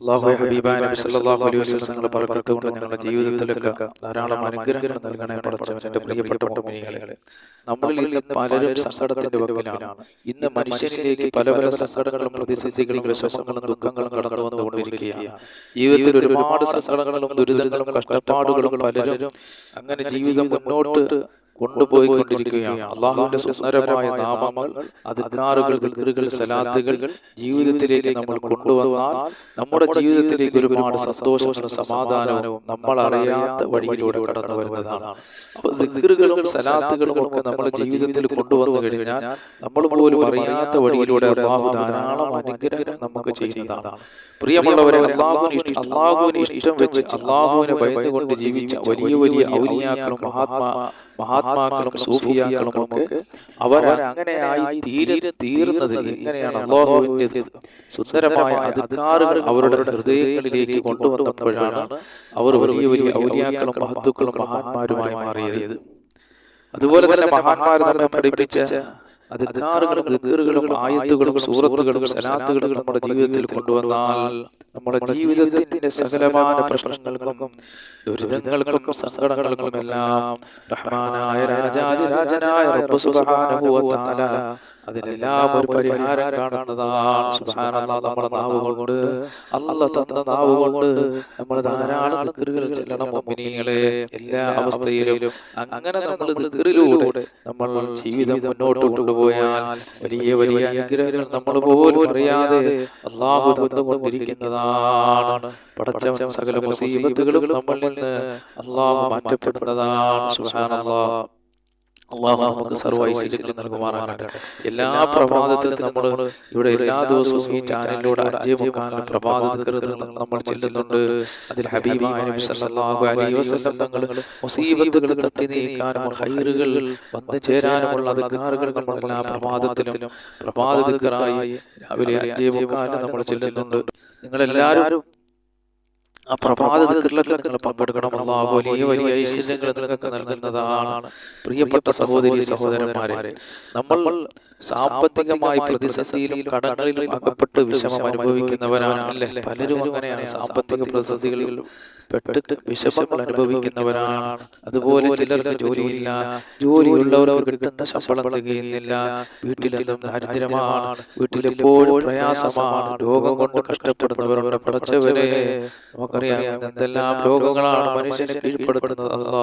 അള്ളാഹു ഹബീബായ നബി സല്ലല്ലാഹു അലൈഹി വസല്ലം നിങ്ങളുടെ ബർക്കത്ത് കൊണ്ട് ഞങ്ങളുടെ ജീവിതത്തിലൊക്കെ ധാരാളം അനുഗ്രഹങ്ങൾ നൽകണേ പടച്ചവൻ എന്റെ പ്രിയപ്പെട്ട മുഅ്മിനീങ്ങളെ നമ്മളിൽ ഇന്ന് പലരും സങ്കടത്തിന്റെ വക്കിലാണ് ഇന്ന് മനുഷ്യനിലേക്ക് പല പല സങ്കടങ്ങളും പ്രതിസന്ധികളും വിഷമങ്ങളും ദുഃഖങ്ങളും കടന്നു വന്നുകൊണ്ടിരിക്കുകയാണ് ജീവിതത്തിൽ ഒരുപാട് സങ്കടങ്ങളും ദുരിതങ്ങളും കഷ്ടപ്പാടുകളും പലരും അങ്ങനെ ജീവിതം മുന്നോട്ട് കൊണ്ടുപോയിക്കൊണ്ടിരിക്കുകയാണ്. അള്ളാഹുവിന്റെ സുന്ദരമായ നാമങ്ങൾ അധികാറുകൾ ദിക്കറുകൾ സലാത്തുകൾ ജീവിതത്തിലേക്ക് നമ്മൾ കൊണ്ടുവന്നാൽ നമ്മുടെ ജീവിതത്തിലേക്ക് ഒരുപാട് സന്തോഷങ്ങളും സമാധാനവും നമ്മൾ അറിയാത്ത വഴിയിലൂടെ കടന്നു വരുന്നതാണ്. അപ്പൊ ദിക്കറുകളും സലാത്തുകളും ഒക്കെ നമ്മുടെ ജീവിതത്തിൽ കൊണ്ടുവന്നു കഴിഞ്ഞാൽ നമ്മൾ പോലും അറിയാത്ത വഴിയിലൂടെ അള്ളാഹു ധാരാളം അനുഗ്രഹം നമുക്ക് ചെയ്യുന്നതാണ്. പ്രിയമുള്ളവരെ അള്ളാഹുവിന് ഇഷ്ടം അള്ളാഹുവിന് ഇഷ്ടം വെച്ച് അള്ളാഹുവിനെ ഭയന്നുകൊണ്ട് ജീവിച്ച വലിയ വലിയ ഔലിയാക്കളും മഹാത്മാ മഹാത്മാക്കളും സൂഫിയാക്കളും ഒക്കെ അവർ അങ്ങനെയായി തീരെ തീർന്നത് എങ്ങനെയാണ് അള്ളാഹുവിന്റെ സുന്ദരമായ അധികാരങ്ങൾ അവരുടെ ഹൃദയങ്ങളിലേക്ക് കൊണ്ടുവന്നപ്പോഴാണ് അവർ വലിയ വലിയ ഔലിയാക്കളും മഹത്തുക്കളും മഹാന്മാരുമായി മാറിയത്. അതുപോലെ തന്നെ മഹാന്മാർ നമ്മെ പഠിപ്പിച്ച അധികാറുകളും ദിക്കറുകളും ആയത്തുകളും സൂറത്തുകളും സലാത്തുകളും നമ്മുടെ ജീവിതത്തിൽ കൊണ്ടുവന്നാൽ നമ്മുടെ ജീവിതത്തിന്റെ സകലമായ പ്രശ്നങ്ങൾക്കും ദുരിതങ്ങൾക്കും സങ്കടങ്ങൾക്കും എല്ലാം റഹ്മാനായ രാജാതിരാജനായ റബ്ബ് സുബ്ഹാനഹു വ തആല അതിനെല്ലാം ഒരു പരിഹാരം കാണുന്നതാണ് സുബ്ഹാനല്ലാഹ് നമ്മുടെ നാവ് കൊണ്ട് അല്ല തന്ന നാവ് കൊണ്ട് നമ്മൾ ധാരാളം ദിക്റുകൾ ചെല്ലണം മുഅ്മിനീങ്ങളെ. എല്ലാ അവസ്ഥയിലും അങ്ങനെ നമ്മൾ ദിക്റിലൂടെ നമ്മൾ ജീവിതം മുന്നോട്ട് കൊണ്ടുപോയാൽ വലിയ വലിയ അനുഗ്രഹങ്ങൾ നമ്മൾ പോലും അറിയാതെ അള്ളാഹു തന്നുകൊണ്ടിരിക്കുന്നതാണ് പടച്ചവൻ സകല മുസീബത്തുകളും നമ്മളിൽ നിന്ന് അള്ളാഹു മാറ്റപ്പെടുന്നതാണ്. സുബ്ഹാനല്ലാഹ്. അള്ളാഹു നമുക്ക് സർവ ഐശ്വര്യങ്ങൾ നൽകുമാറാകട്ടെ. എല്ലാ പ്രഭാതത്തിലും നമ്മൾ ഇവിടെ എല്ലാ ദിവസവും ഈ ചാനലിലൂടെ അഞ്ചേ മുക്കാലിന് പ്രഭാതത്തിൽ നമ്മൾ ചെല്ലുന്നുണ്ട്. അതിൽ ഹബീബായ തങ്ങൾ മുസീബത്തുകൾ തട്ടി നീക്കാനും ഹൈറുകൾ വന്നു ചേരാനുമുള്ള അധികാറുകൾ നമ്മൾ എല്ലാ പ്രഭാതത്തിലും പ്രഭാത ദിക്കറായി രാവിലെ അഞ്ചേ മുക്കാലിന് നമ്മൾ ചെല്ലുന്നുണ്ട്. നിങ്ങളെല്ലാവരും ആ പ്രഭാത ദിക്കറിലൊക്കെ നിങ്ങൾ പങ്കെടുക്കണം. അള്ളാഹു വലിയ വലിയ ഐശ്വര്യങ്ങൾ നിങ്ങൾക്ക് നൽകുന്നതാണ് പ്രിയപ്പെട്ട സഹോദരി സഹോദരന്മാരെ. നമ്മൾ സാമ്പത്തികമായി പ്രതിസന്ധിയിലും കടങ്ങളിലും അകപ്പെട്ട് വിഷമം അനുഭവിക്കുന്നവരാണ് അല്ലേ? പലരും അങ്ങനെയാണ്. സാമ്പത്തിക പ്രതിസന്ധികളിൽ പെട്ട് വിഷമങ്ങൾ അനുഭവിക്കുന്നവരാണ്. അതുപോലെ ചിലർക്ക് ജോലിയില്ല. ജോലിയുള്ളവർ കിട്ടുന്ന ശമ്പളം തികയുന്നില്ല. വീട്ടിലെല്ലാം ദാരിദ്ര്യമാണ്. വീട്ടിലെപ്പോഴും പ്രയാസമാണ്. രോഗം കൊണ്ട് കഷ്ടപ്പെടുന്നവരുടെ പടച്ചവരെ നമുക്കറിയാം എന്തെല്ലാം രോഗങ്ങളാണ് മനുഷ്യനെ കീഴ്പ്പെടുത്തുന്നത്. അല്ലാ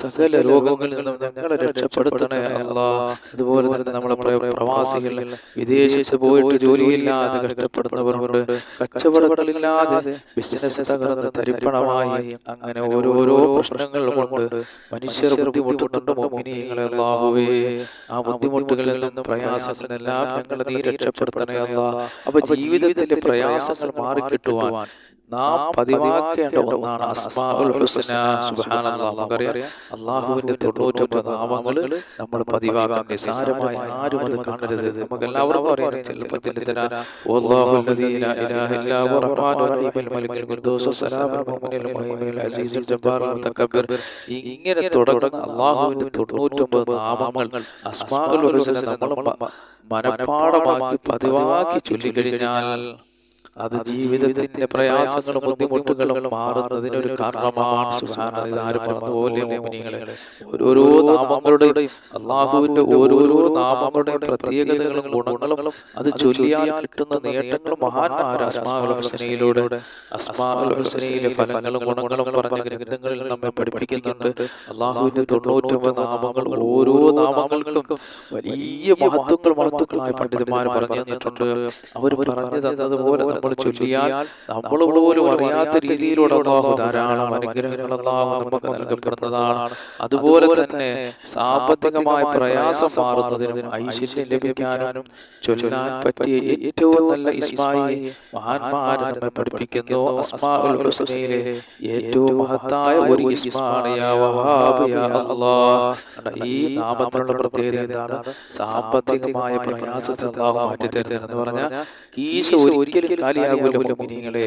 സകല രോഗങ്ങളിൽ നിന്നും ഞങ്ങളെ രക്ഷപ്പെടുത്തണേ അല്ലാ അതുപോലെ തന്നെ നമ്മളെ പ്ര- പ്രവാസികൾ വിദേശത്ത് പോയിട്ട് ജോലിയില്ലാതെ കഷ്ടപ്പെടുന്നവരുണ്ട്. കച്ചവടങ്ങളില്ലാതെ ബിസിനസ് തകർന്ന് തരിപ്പണമായി അങ്ങനെ ഓരോരോ പ്രശ്നങ്ങൾ കൊണ്ട് മനുഷ്യർ ബുദ്ധിമുട്ടുന്നുണ്ട് മോമിനികളെ അല്ലാഹുവേ ആ ബുദ്ധിമുട്ടുകളിൽ നിന്നും പ്രയാസങ്ങളെല്ലാം ഞങ്ങളെ നീ രക്ഷപ്പെടുത്തണേ അല്ലാ അപ്പൊ ജീവിതത്തിലെ പ്രയാസങ്ങൾ മാറിക്കിട്ടുവാൻ നാം പതിവാക്കേണ്ട ഒന്നാണ് അസ്മാഉൽ ഹുസ്ന. സുബ്ഹാനല്ലാഹ് നമുക്കറിയാം. അള്ളാഹുവിന്റെ തൊണ്ണൂറ്റൊമ്പത് നാമങ്ങൾ നമ്മൾ പതിവാക്കാൻ നിസാരമായി ആരും അത് കാണരുത്. നമുക്ക് എല്ലാവർക്കും അറിയാം. ചിലപ്പോൾ ഇങ്ങനെ തുടങ്ങുന്ന അള്ളാഹുവിന്റെ തൊണ്ണൂറ്റൊമ്പത് നാമങ്ങൾ അസ്മാഉൽ ഹുസ്ന നമ്മൾ മനപാഠമാക്കി മനഃപ്പാടമാക്കി പതിവാക്കി ചൊല്ലിക്കഴിഞ്ഞാൽ അത് ജീവിതത്തിന്റെ പ്രയാസങ്ങളും ബുദ്ധിമുട്ടുകളും മാറുന്നതിനൊരു കാരണമാണ്. ആരും പറഞ്ഞതുപോലെ ഓരോരോ നാമങ്ങളുടെയും അള്ളാഹുവിന്റെ ഓരോരോ നാമങ്ങളുടെ പ്രത്യേകതകളും ഗുണങ്ങളും അത് ചൊല്ലിയാൽ കിട്ടുന്ന നേട്ടങ്ങളും മഹാന്മാർ അസ്മാഉൽ ഹുസ്നയിലെ ഫലങ്ങളും ഗുണങ്ങളും പറഞ്ഞ ഗ്രന്ഥങ്ങളിൽ നമ്മെ പഠിപ്പിക്കുന്നുണ്ട്. അള്ളാഹുവിന്റെ തൊണ്ണൂറ്റൊമ്പത് നാമങ്ങൾ ഓരോ നാമങ്ങൾക്കും വലിയ മഹത്വങ്ങൾ മഹത്വങ്ങളായ പണ്ഡിതന്മാർ പറഞ്ഞു തന്നിട്ടുണ്ട് അവർ പറഞ്ഞു തന്നതുപോലെ നമ്മൾ ചൊല്ലിയാൽ നമ്മൾ പോലും അറിയാത്ത രീതിയിലൂടെ അള്ളാഹു ധാരാളം അനുഗ്രഹങ്ങൾ അള്ളാഹു നമുക്ക് നൽകപ്പെടുന്നതാണ്. അതുപോലെ തന്നെ സാമ്പത്തികമായ പ്രയാസം മാറുന്നതിനും ഐശ്വര്യം ലഭിക്കാനും ചൊല്ലാൻ പറ്റിയ ഏറ്റവും നല്ല ഇസ്മായി മഹാന്മാരെ നമ്മെ പഠിപ്പിക്കുന്നു. അസ്മാഉൽ ഹുസ്നയിലെ ഏറ്റവും മഹത്തായ ഒരു ഇസ്മാണ് യാ വഹാബ് യാ അല്ലാഹ് കണ്ടോ, ഈ നാമത്തിലുള്ള പ്രത്യേകത എന്താണ്? സാമ്പത്തികമായ പ്രയാസത്തെ അള്ളാഹു മാറ്റി തരുന്നത് എന്ന് പറഞ്ഞാൽ ഈശോ ഒരിക്കലും ധൈര്യശാലിയാകുമല്ലോ മുഅ്മിനീങ്ങളെ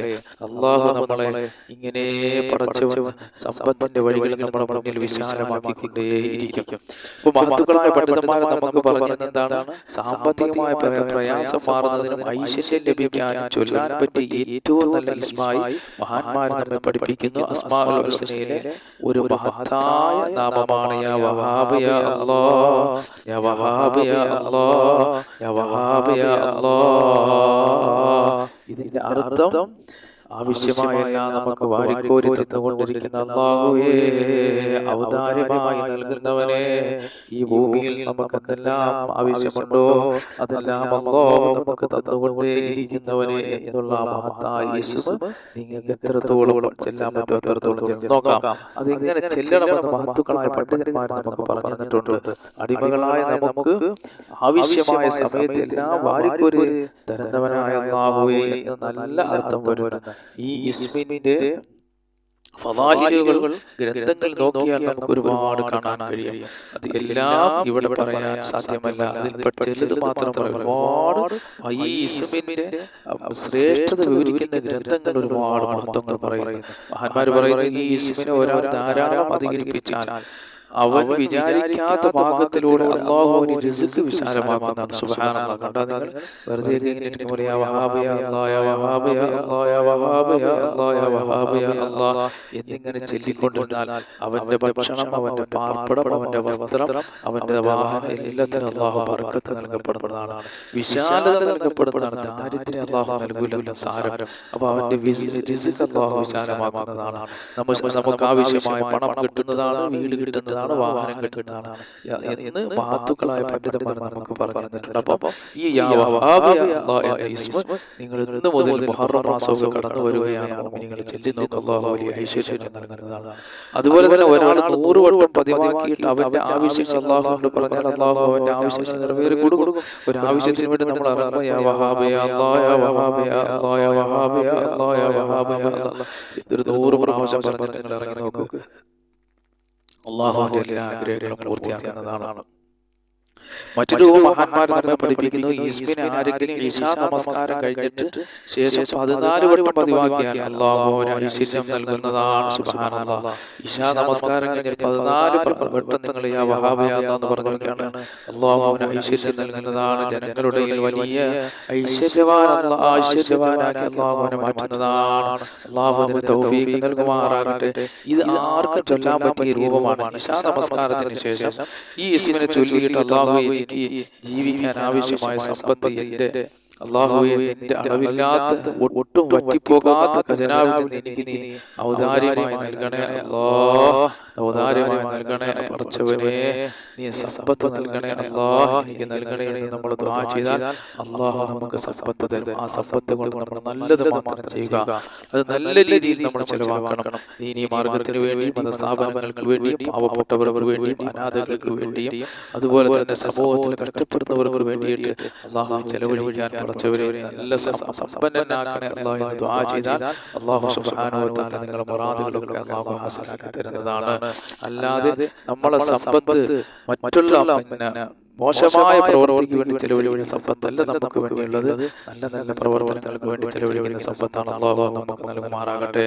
അള്ളാഹു നമ്മളെ ഇങ്ങനെ പടച്ചവൻ സമ്പത്തിന്റെ വഴികൾ നമ്മുടെ മുന്നിൽ വിശാലമാക്കിക്കൊണ്ടേയിരിക്കും. ഇപ്പൊ മഹത്തുക്കളായ പണ്ഡിതന്മാരെ നമുക്ക് പറഞ്ഞത് എന്താണ്? സാമ്പത്തികമായ പ്രയാസം മാറുന്നതിനും ഐശ്വര്യം ലഭിക്കാനും ചൊല്ലാൻ പറ്റിയ ഏറ്റവും നല്ല ഇസ്മായി മഹാന്മാർ നമ്മെ പഠിപ്പിക്കുന്നു അസ്മാഉൽ ഹുസ്നയിലെ ഒരു മഹത്തായ നാമമാണ് യാ വഹാബ് യാ അല്ലാ യാ വഹാബ് യാ അല്ലാ യാ വഹാബ് യാ അല്ലാ ഇതിന്റെ അർത്ഥം ആവശ്യമായെല്ലാം നമുക്ക് വാരിക്കോരി തന്നുകൊണ്ടിരിക്കുന്ന അള്ളാഹുവേ അവതാരമായി നൽകുന്നവനെ ഈ ഭൂമിയിൽ നമുക്ക് എന്തെല്ലാം ആവശ്യമുണ്ടോ അതെല്ലാം അള്ളാഹു നമുക്ക് തന്നുകൊണ്ടേ ഇരിക്കുന്നവനെ എന്നുള്ള മഹത്തായ നിങ്ങൾക്ക് എത്രത്തോളം ചെല്ലാൻ പറ്റുമോ എത്രത്തോളം. നോക്കാം. അതിങ്ങനെ ചെല്ലണമെന്ന് മഹത്തുക്കളായ പണ്ഡിതന്മാർ നമുക്ക് പറഞ്ഞു തന്നിട്ടുണ്ട് അടിമകളായ നമുക്ക് ആവശ്യമായ സമയത്ത് എല്ലാം വാരിക്കൊരു തരുന്നവനായ അള്ളാഹുവേ എന്ന് നല്ല അർത്ഥം വരുന്ന ഈ ഇസ്മിന്റെ ഫവാഹിലുകൾ ഗ്രന്ഥങ്ങൾ നോക്കിയാൽ നമുക്ക് ഒരുപാട് കാണാൻ കഴിയും. അത് എല്ലാം ഇവിടെ പറയാൻ സാധ്യമല്ല. അതിൽ ചിലത് മാത്രം പറയാം ഒരുപാട് ഈ ഇസ്മിന്റെ ശ്രേഷ്ഠത വിവരിക്കുന്ന ഗ്രന്ഥങ്ങൾ ഒരുപാട് മഹത്വങ്ങൾ പറയുന്നു. മഹാന്മാർ പറയുന്നത് ഈ ഇസ്മിനെ ഒരാൾ ധാരാളം അധികരിപ്പിച്ചാൽ അവൻ വിചാരിക്കാത്ത ഭാഗത്തിലൂടെ അള്ളാഹുവിന് റിസ്ക് വിശാലമാക്കുന്നതാണ് സുബ്ഹാനല്ലാഹ് കണ്ടാ നിങ്ങൾ വെറുതെ ഇങ്ങനെ അല്ലാഹ് അല്ലാഹ് അല്ലാഹ് അല്ലാഹ് എന്നിങ്ങനെ ചൊല്ലിക്കൊണ്ടിരുന്നാൽ അവന്റെ ഭക്ഷണം അവന്റെ പാർപ്പിടം അവന്റെ വസ്ത്രം അവന്റെ വാഹനം എല്ലാത്തിനും അള്ളാഹു ബർക്കത്ത് നൽകപ്പെടുന്നതാണ് വിശാലത നൽകപ്പെടുന്നതാണ് ദാരിദ്ര്യം അള്ളാഹു നൽകൂലെന്ന് സാരം അപ്പൊ അവന്റെ റിസ്ക് അള്ളാഹു വിശാലമാക്കുന്നതാണ് നമുക്ക് ആവശ്യമായ പണം കിട്ടുന്നതാണ് വീട് കിട്ടുന്നതാണ് വാഹനം കിട്ടുന്നതാണ് എന്ന് മഹത്തുക്കളായ പണ്ഡിതന്മാർ നമുക്ക് പറഞ്ഞു തന്നിട്ടുണ്ട് അപ്പൊ ഈ ഇസ്മ നിങ്ങൾ ഇന്ന് മുതൽ മുഹറം മാസമൊക്കെ കടന്നു വരികയാണ് നിങ്ങൾ ചെല്ലി നോക്ക് അള്ളാഹു വലിയ ഐശ്വര്യം നൽകുന്നതാണ് അതുപോലെ തന്നെ ഒരാൾ നൂറ് വട്ടം പതിവാക്കിയിട്ട് അവന്റെ ആവശ്യങ്ങൾ അള്ളാഹുവിനോട് പറഞ്ഞാൽ അള്ളാഹു അവന്റെ ആവശ്യങ്ങൾ നിറവേറി കൊടുക്കും ഒരു ആവശ്യത്തിന് വേണ്ടി നമ്മൾ ഇതൊരു നൂറ് പ്രാവശ്യം പറഞ്ഞിട്ട് നിങ്ങൾ ഇറങ്ങി നോക്ക് അള്ളാഹുവിന്റെ എല്ലാ ആഗ്രഹങ്ങളും പൂർത്തിയാക്കുന്നതാണ്. മറ്റൊരു മഹാന്മാർ നമ്മെ പഠിപ്പിക്കുന്നു. ഈസ്മിനെ ആരെങ്കിലും ഈശാ നമസ്കാരം കഴിഞ്ഞിട്ട് ശേഷം പതിനാല് വട്ടം പതിവാക്കിയാൽ അള്ളാഹു ഐശ്വര്യം നൽകുന്നതാണ്. സുബ്ഹാനല്ലാഹ്. ഈശാ നമസ്കാരം കഴിഞ്ഞിട്ട് പതിനാല് വട്ടം നിങ്ങൾ യാ പറഞ്ഞു നോക്കിയാണ് അള്ളാഹു ഐശ്വര്യം നൽകുന്നതാണ് ജനങ്ങളുടെ വലിയ ഐശ്വര്യവാൻ ഐശ്വര്യവാനാക്കി അള്ളാഹുവിനെ മാറ്റുന്നതാണ്. അള്ളാഹുവിന് തൗഫീഖ് നൽകുമാറാകട്ടെ. ഇത് ആർക്കും ചൊല്ലാൻ പറ്റിയ രൂപമാണ്. ഈശാ നമസ്കാരത്തിന് ശേഷം ഈ ഈശ്വരനെ ചൊല്ലിയിട്ട് അള്ളാഹു എനിക്ക് ജീവിക്കാൻ ആവശ്യമായ സമ്പത്ത് എന്റെ അള്ളാഹുവെ നിന്റെ അളവില്ലാത്ത ഒട്ടും വറ്റിപ്പോകാത്ത ഖജനാവിൽ നിന്ന് എനിക്ക് നീ ഔദാര്യമായി നൽകണേ അല്ലാ ഔദാര്യമായി നൽകണേ പറച്ചവനെ നീ സമ്പത്ത് നൽകണേ അല്ലാഹ് എനിക്ക് നൽകണേ എന്ന് നമ്മൾ ദുആ ചെയ്താൽ അള്ളാഹു നമുക്ക് സമ്പത്ത് തരും. ആ സമ്പത്ത് കൊണ്ട് നമ്മൾ നല്ലത് മാത്രം ചെയ്യുക. അത് നല്ല രീതിയിൽ നമ്മൾ ചെലവാക്കണം. നീ മാർഗത്തിന് വേണ്ടിയും മതസ്ഥാപനങ്ങൾക്ക് വേണ്ടിയും പാവപ്പെട്ടവർക്ക് വേണ്ടിയും അനാഥകൾക്ക് വേണ്ടിയും അതുപോലെ തന്നെ സമൂഹത്തിൽ കഷ്ടപ്പെടുന്നവർക്ക് വേണ്ടിയിട്ട് അള്ളാഹു ചെലവഴിക്കാൻ സമ്പന്നനാക്കണേ അള്ളാഹു എന്ന് ദുആ ചെയ്താൽ അള്ളാഹു സുബ്ഹാനഹു വ തആല നിങ്ങളുടെ മുറാദുകളൊക്കെ അള്ളാഹു ഹാസിലാക്കി തരുന്നതാണ്. അല്ലാതെ നമ്മളെ സമ്പത്ത് മറ്റുള്ള മോശമായ പ്രവൃത്തിക്ക് വേണ്ടി ചെലവഴിക്കുന്ന സമ്പത്തല്ല നമുക്ക് വേണ്ടിയുള്ളത്. നല്ല നല്ല പ്രവർത്തനങ്ങൾക്ക് വേണ്ടി ചെലവഴിക്കുന്ന സമ്പത്താണ് അള്ളാഹു നമുക്ക് നൽകുമാറാകട്ടെ.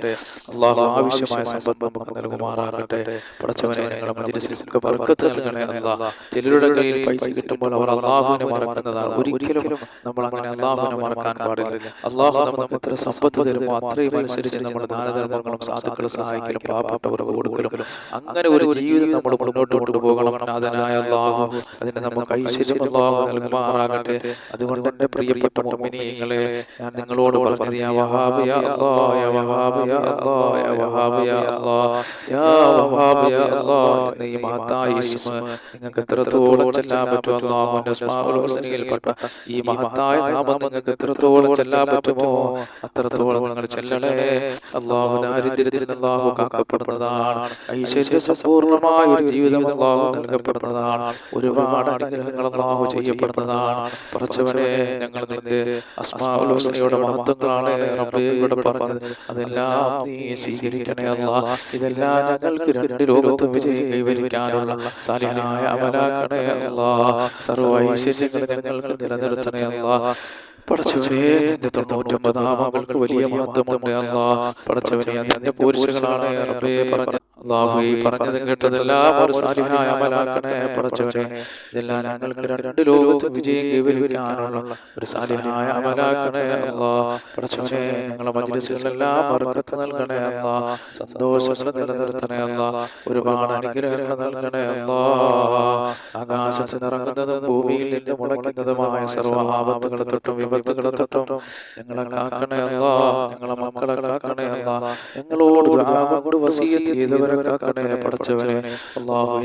അള്ളാഹു ആവശ്യമായ സമ്പത്ത് നമുക്ക് നൽകുമാറാകട്ടെ. പടച്ചവനെ ഞങ്ങളുടെ മജിലിസിലൊക്കെ ബർക്കത്ത് നൽകണേ അല്ലാ. ചിലരുടെ കയ്യിൽ പൈസ കിട്ടുമ്പോൾ അവർ അള്ളാഹുവിനെ മറക്കുന്നതാണ്. ഒരിക്കലും നമ്മൾ അങ്ങനെ അള്ളാഹുവിനെ മറക്കാൻ പാടില്ല. അള്ളാഹു നമുക്ക് എത്ര സമ്പത്ത് തരുമോ? അത്രയും അനുസരിച്ച് നമ്മുടെ ദാനധർമ്മങ്ങളും സാധുക്കളെ സഹായിക്കലും പാവപ്പെട്ടവർക്ക് കൊടുക്കലും അങ്ങനെ ഒരു ജീവിതം നമ്മൾ മുന്നോട്ട് കൊണ്ടുപോകണം നാഥനായ അള്ളാഹു അതിന് നമുക്ക് അതുകൊണ്ട് എന്റെ പ്രിയപ്പെട്ട മുഅ്മിനീങ്ങളെ ഞാൻ നിങ്ങളോട് യാ യാ അല്ലാഹ് യാ യാ അല്ലാഹ് യാ യാ അല്ലാഹ് യാ യാ അല്ലാഹ് ഈ നിങ്ങൾക്ക് എത്രത്തോളം ചെല്ലാൻ ഹുസ്നയിൽപ്പെട്ട ഈ മഹത്തായ നാമം നിങ്ങൾക്ക് എത്രത്തോളം ചെല്ലാൻ പറ്റുമോ അത്രത്തോളം നിങ്ങൾ ചെല്ലണേ. അള്ളാഹു ദാരിദ്ര്യത്തിൽ അല്ലാഹു കാക്കപ്പെടുന്നതാണ്. ഐശ്വര്യ സമ്പൂർണമായ ഒരു ജീവിതം അള്ളാഹു നൽകപ്പെടുന്നതാണ്. ഒരുപാട് അനുഗ്രഹങ്ങൾ അള്ളാഹു ചെയ്യപ്പെടുന്നതാണ്. പറച്ചവരെ ഞങ്ങൾ നിന്റെ അസ്മാഉൽ ഹുസ്നയുടെ മഹത്വങ്ങളാണ് റബ്ബേ പറഞ്ഞത്. അതെല്ലാം നീ സ്വീകരിക്കണേ അല്ലാ. ഇതെല്ലാം ഞങ്ങൾക്ക് രണ്ട് ലോകത്തും വിജയം കൈവരിക്കാനുള്ള സാലിഹായ അമലാക്കണേ അല്ലാ. സർവ ഐശ്വര്യങ്ങൾ ഞങ്ങൾക്ക് നിലനിർത്തണേ അല്ലാ. പടച്ചവനെ നിന്റെ തൊണ്ണൂറ്റൊമ്പതാം അവൾക്ക് വലിയ മഹത്വമുണ്ട് അല്ലാ. പടച്ചവനെ അതിന്റെ പോരുഷകളാണ് റബ്ബേ പറഞ്ഞ അള്ളാഹു ഈ പറഞ്ഞതും കേട്ടതെല്ലാം ഒരു സാലിഹായ അമലാക്കണേ പടച്ചവനെ ഇതെല്ലാം ഞങ്ങൾക്ക് രണ്ട് ലോകത്ത് വിജയം കൈവരിക്കാനുള്ള ഒരു സാലിഹായ അമലാക്കണേ. അല്ലാ പടച്ചവനെ ഞങ്ങളെ മജ്ലിസുകളെല്ലാം ബർക്കത്ത് നൽകണേ അല്ലാ സന്തോഷങ്ങൾ നിലനിർത്തണേ അല്ലാ ഒരുപാട് അനുഗ്രഹങ്ങൾ നൽകണേ അല്ലാ ആകാശത്ത് നിറങ്ങുന്നതും ഭൂമിയിൽ നിന്ന് മുളയ്ക്കുന്നതുമായ സർവ ആപത്തുകളെ തൊട്ടും വിപത്തുകളെ തൊട്ടും ഞങ്ങളെ കാക്കണേ അല്ലാ ഞങ്ങളെ മക്കളെ കാക്കണേ അല്ലാ ഞങ്ങളോട് കൊണ്ട് വസീയത്ത് ചെയ്തവരെ പഠിച്ചവനെ പടച്ചവനെ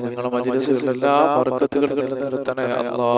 നിങ്ങളുടെ ഞങ്ങളെ എല്ലാ ബർക്കത്തുകളും നിലനിർത്തണേ. അല്ലാ